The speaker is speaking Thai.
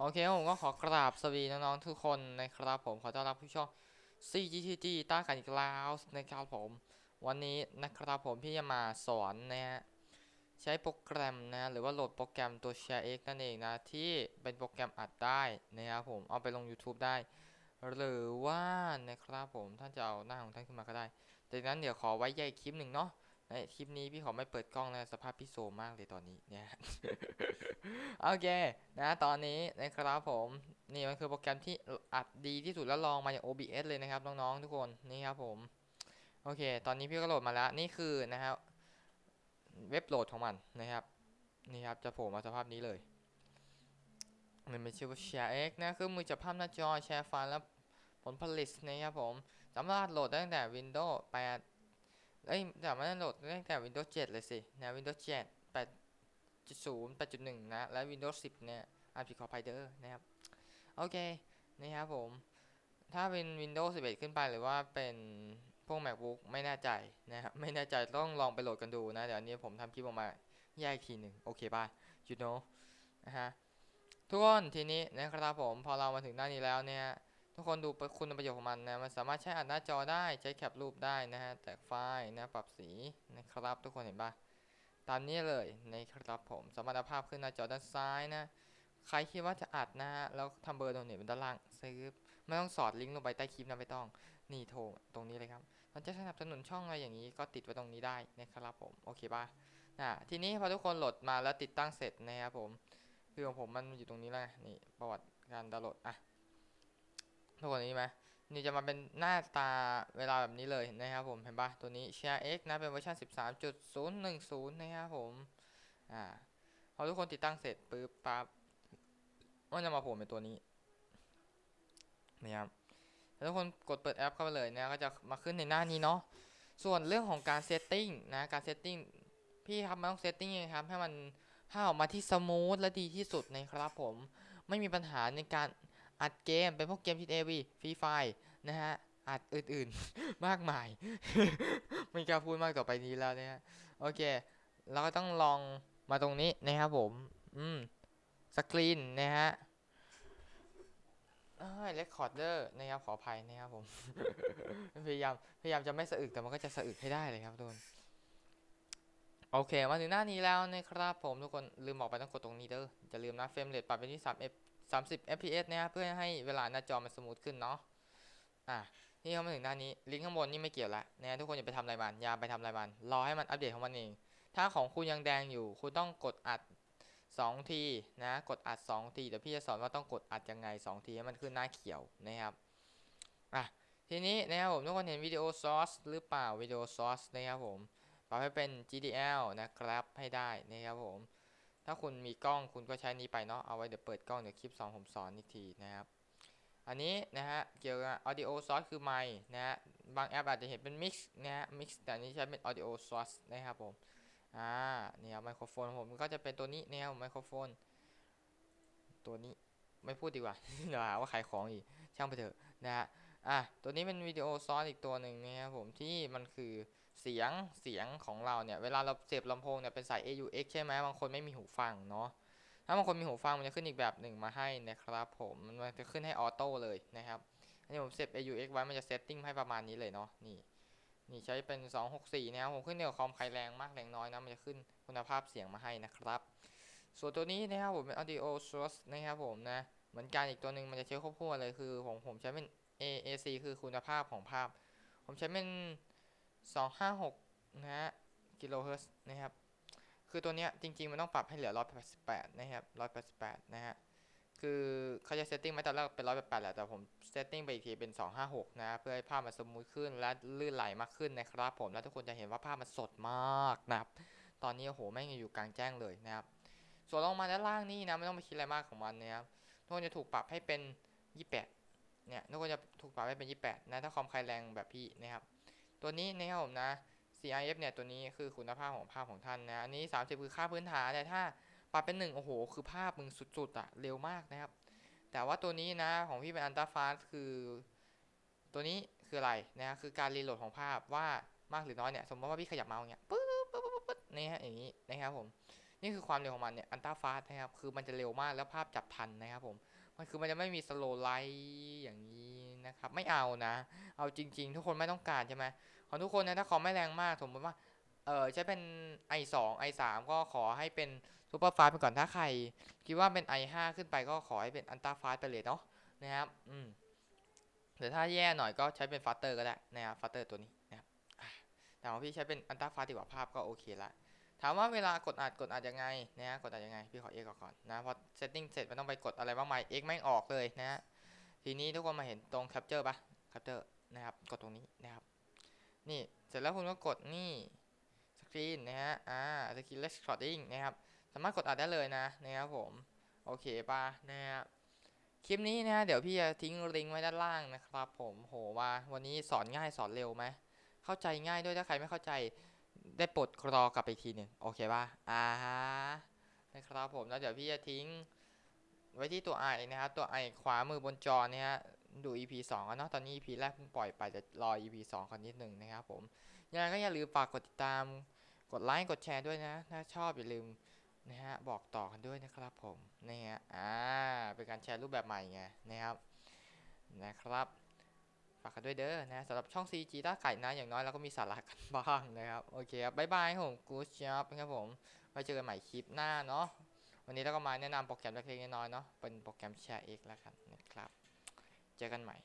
โอเคผมก็ขอกราบสวีน้องๆทุกคนนะครับผมขอต้อนรับผู้ชม CGTG ต้ากันอีกแล้วนะครับผมวันนี้นะครับผมพี่จะมาสอนนะฮะใช้โปรแกรมนะหรือว่าโหลดโปรแกรมตัว ShareX นั่นเองนะ ที่เป็นโปรแกรมอัดได้นะครับผมเอาไปลง YouTube ได้ หรือว่านะครับผมท่านจะเอาหน้าของท่านขึ้นมาก็ได้ แต่นั้นเดี๋ยวขอไว้ใหญ่คลิปหนึ่งเนาะ ในคลิปนี้พี่ขอไม่เปิดกล้องนะสภาพพี่โซมากเลยตอนนี้เนี่ยโอเคนะตอนนี้นะครับผมนี่มันคือโปรแกรมที่อัดดีที่สุดแล้วลองมาจาก OBS เลยนะครับน้องๆทุกคนนี่ครับผมโอเค ตอนนี้พี่ก็โหลดมาแล้วนี่คือนะครับเว็บโหลดของมันนะครับนี่ครับจะโผล่มาสภาพนี้เลยมันเป็นชื่อว่า ShareX นะคือมือจับภาพหน้าจอแชร์ไฟล์และผลผลิตนะครับผมสามารถโหลดได้ตั้งแต่ Windows 8 เอ้ยสามารถโหลดตั้งแต่ Windows 7 เลยสินะ Windows 7 8.0 8.1 นะ และ Windows 10 เนี่ยอาร์พีคอไพเดอร์นะครับ โอเค นะครับผม ถ้าเป็น Windows 11 ขึ้นไปหรือว่าเป็นพวก MacBook ไม่แน่ใจนะครับ ไม่แน่ใจต้องลองไปโหลดกันดูนะ เดี๋ยวอันนี้ผมทำคลิปออกมาแยกอีกทีหนึ่งโอเคป่ะ you know นะฮะ ทุกคนทีนี้นะครับผม พอเรามาถึงด้านี้แล้วเนี่ย ทุกคนดูคุณประโยชน์ของมันนะมันสามารถใช้อัดหน้าจอได้ใช้แคปรูปได้นะฮะแตกไฟล์นะปรับสีนะครับทุกคนเห็นปะตามนี้เลยนะครับผมสมารถภาพขึ้นหน้าจอด้านซ้ายนะ ใครคิดว่าจะอัดนะฮะแล้วทำเบอร์โดเนทเป็นด้านล่างซื้อไม่ต้องสอดลิงก์ลงไปใต้คลิปนะไม่ต้องนี่โทรตรงนี้เลยครับมันจะสนับสนุนช่องอะไรอย่างนี้ก็ติดไว้ตรงนี้ได้นะครับผมโอเคป่ะนะทีนี้พอทุกคนโหลดมาแล้วติดตั้งเสร็จนะครับผมคือของผมมันอยู่ตรงนี้แล้วนี่ประวัติการดาวน์โหลดอะ ทุกคนนี้ไหมนี่จะมาเป็นหน้าตาเวลาแบบนี้เลยนะครับผมเห็นปะตัวนี้ ShareX นะเป็นเวอร์ชัน13.010 นะครับผมอ่าพอทุกคนติดตั้งเสร็จปุ๊บปั๊บก็จะมาโผล่เป็นตัวนี้นะครับแล้วทุกคนกดเปิดแอปเข้าไปเลยนะก็จะมาขึ้นในหน้านี้เนาะส่วนเรื่องของการเซตติ้งนะการเซตติ้งพี่ครับมันต้องเซตติ้งยังไงครับให้มันให้ออกมาที่สมูทและดีที่สุดนะครับผมไม่มีปัญหาในการ อัดเกม เป็นพวกเกมที่เอวีฟรีไฟนะฮะ อัดอื่นๆ มากมาย ไม่กล้าพูดมากต่อไปนี้แล้วนะฮะ โอเค เราก็ต้องลองมาตรงนี้นะครับผม อืม สกรีนนะฮะเรคคอร์ดเดอร์นะครับขออภัยนะครับผม พยายามพยายามจะไม่สะอึกแต่มันก็จะสะอึกให้ได้เลยครับทุกคนโอเค มาถึงหน้านี้แล้วนะครับผมทุกคนลืมบอกไปต้องกดตรงนี้เด้ออย่าลืมนะเฟรมเรทปรับเป็นที่3 f 30 fps นะครับเพื่อให้เวลาหน้าจอมันสมูทขึ้นเนาะอะนี่เข้ามาถึงหน้านี้ลิงก์ข้างบนนี่ไม่เกี่ยวละนะทุกคนอย่าไปทำอะไรมันอย่าไปทำอะไรมันรอให้มันอัปเดตของมันเอง ถ้าของคุณยังแดงอยู่ คุณต้องกดอัด2ทีนะกดอัด2ทีเดี๋ยวพี่จะสอนว่าต้องกดอัดยังไง2ทีให้มันขึ้นหน้าเขียวนะครับอะทีนี้นะครับผมทุกคนเห็นวิดีโอซอสหรือเปล่าวิดีโอซอสนะครับผมปรับให้เป็น GDL นะครับให้ได้นะครับผม ถ้าคุณมีกล้องคุณก็ใช้นี้ไปเนาะ เอาไว้เดี๋ยวเปิดกล้องเดี๋ยวคลิปสองผมสอนอีกทีนะครับ อันนี้นะฮะเกี่ยวกับ audio source คือไมค์นะฮะ บางแอปอาจจะเห็นเป็น mix นะฮะ mix แต่นี้ใช้เป็น audio source นะครับผม อ่า เนี่ครับไมโครโฟนผมก็จะเป็นตัวนี้นะครับไมโครโฟน ตัวนี้ไม่พูดดีกว่าเดี๋ยวหาว่าขายของอีก ช่างไปเถอะนะฮะ อะ ตัวนี้เป็นวิดีโอซอสอีกตัวหนึ่งนะครับผมที่มันคือ เสียงเสียงของเราเนี่ย เวลาเราเสียบลำโพงเนี่ยเป็นสาย AUX ใช่ไหมบางคนไม่มีหูฟังเนาะถ้าบางคนมีหูฟังมันจะขึ้นอีกแบบหนึ่งมาให้นะครับผมมันจะขึ้นให้ออโต้เลยนะครับอันนี้ผมเซต AUX ไว้มันจะเซตติ้งให้ประมาณนี้เลยเนาะนี่นี่ใช้เป็น 264นะครับผมขึ้นเดียวคอมใครแรงมากแรงน้อยนะมันจะขึ้นคุณภาพเสียงมาให้นะครับ ส่วนตัวนี้นะครับผมเป็น audio source นะครับผมนะเหมือนกันอีกตัวหนึ่งมันจะใช้ควบคู่เลยคือผมผมใช้เป็น AAC คือคุณภาพของภาพ ผมใช้เป็น 256นะฮะกิโลเฮิรตซ์นะครับ คือตัวเนี้ยจริงๆ มันต้องปรับให้เหลือ 188 นะครับ 188 นะฮะ คือเขาจะเซตติ้งไว้ตอนแรกเป็น 188 แหละ แต่ผมเซตติ้งไปอีกทีเป็น 256 นะ เพื่อให้ภาพมันสมูทขึ้นและลื่นไหลมากขึ้นนะครับผม แล้วทุกคนจะเห็นว่าภาพมันสดมากนะครับ ตอนนี้โอ้โหแม่งอยู่กลางแจ้งเลยนะครับ ส่วนลงมาด้านล่างนี่นะไม่ต้องไปคิดอะไรมากของมันนะครับ ทุกคนจะถูกปรับให้เป็น 28 เนี่ย ทุกคนจะถูกปรับให้เป็น 28 นะ ถ้าคอมใครแรงแบบพี่นะครับ ตัวนี้นะครับผมนะ CIF เนี่ยตัวนี้คือคุณภาพของภาพของท่านนะอันนี้ 30 คือค่าพื้นฐานแต่ถ้าปรับเป็น1โอ้โหคือภาพมึงสุดๆอะเร็วมากนะครับ แต่ว่าตัวนี้นะของพี่เป็นอันต a ฟาสคือ ตัวนี้คืออะไรนะคือการรีโหลดของภาพว่ามากหรือน้อยเนี่ยสมมติว่าพี่ขยับเมาส์เนี่ยปึ๊บปึ๊บปึ๊บปึ๊บนี่ฮะอย่างนี้นะครับผมนี่คือความเร็วของมันเนี่ยอันต้าฟาสนะครับคือมันจะเร็วมากแล้วภาพจับทันนะครับผมมันคือมันจะไม่มีสโลไลท์อย่างนี้ นะครับ ไม่เอานะ เอาจริง ๆ ทุกคนไม่ต้องการใช่ไหมของทุกคนนะถ้าคอมไม่แรงมากสมมติว่าเออใช้เป็น i2 i3 ก็ขอให้เป็นซูเปอร์ฟาสไปก่อนถ้าใคร คิดว่าเป็น i5 ขึ้นไปก็ขอให้เป็นอันต้าฟาสไปเลยเนาะนะครับอืมแต่ถ้าแย่หน่อยก็ใช้เป็นฟัตเตอร์ก็ได้นะครับฟัตเตอร์ตัวนี้นะครับแต่ของพี่ใช้เป็นอันต้าฟาสดีกว่าภาพก็โอเคละถามว่าเวลากดอัดกดอัดยังไงนะกดอัดยังไงพี่ขอ X ก่อนนะพอ setting เสร็จมันต้องไปกดอะไรมากมาย X แม่งออกเลยนะฮะ ทีนี้ทุกคนมาเห็นตรง capture ปะ capture นะครับ กดตรงนี้นะครับ นี่ เสร็จแล้วคุณก็กดนี่สกรีนนะฮะ อ่าสกรีน recording นะครับ สามารถกดอัดได้เลยนะ นะครับผม โอเคป่ะนะฮะคลิปนี้นะฮะ เดี๋ยวพี่จะทิ้งลิงก์ไว้ด้านล่างนะครับผม โหว่าวันนี้สอนง่ายสอนเร็วไหม เข้าใจง่ายด้วยถ้าใครไม่เข้าใจได้ปลดกรอกลับไปทีหนึ่งโอเคป่ะ อ่าฮะนะครับผม แล้วเดี๋ยวพี่จะทิ้ง ไว้ที่ตัวไอนะครับ ตัวไอขวามือบนจอเนี่ยฮะดู EP 2กันเนาะตอนนี้ EP แรกเพิ่งปล่อยไปจะรอ EP 2ก่อนนิดนึงนะครับผมยังไงก็อย่าลืมฝากกดติดตามกดไลค์กดแชร์ด้วยนะ ถ้าชอบอย่าลืมนะฮะบอกต่อกันด้วยนะครับผมนี่ฮะอ่าเป็นการแชร์รูปแบบใหม่ไงนะครับนะครับฝากกันด้วยเด้อนะสำหรับช่อง CG ต้าไก่นะอย่างน้อยเราก็มีสาระกันบ้างนะครับ โอเคครับบ๊ายบายผมกู๊ดจ็อบครับผมไว้เจอกันใหม่คลิปหน้าเนาะ วันนี้เราก็มาแนะนำโปรแกรมเล็กๆน้อยๆเนาะเป็นโปรแกรมแชร์เอ็กแล้วกันนะครับ เจอกันใหม่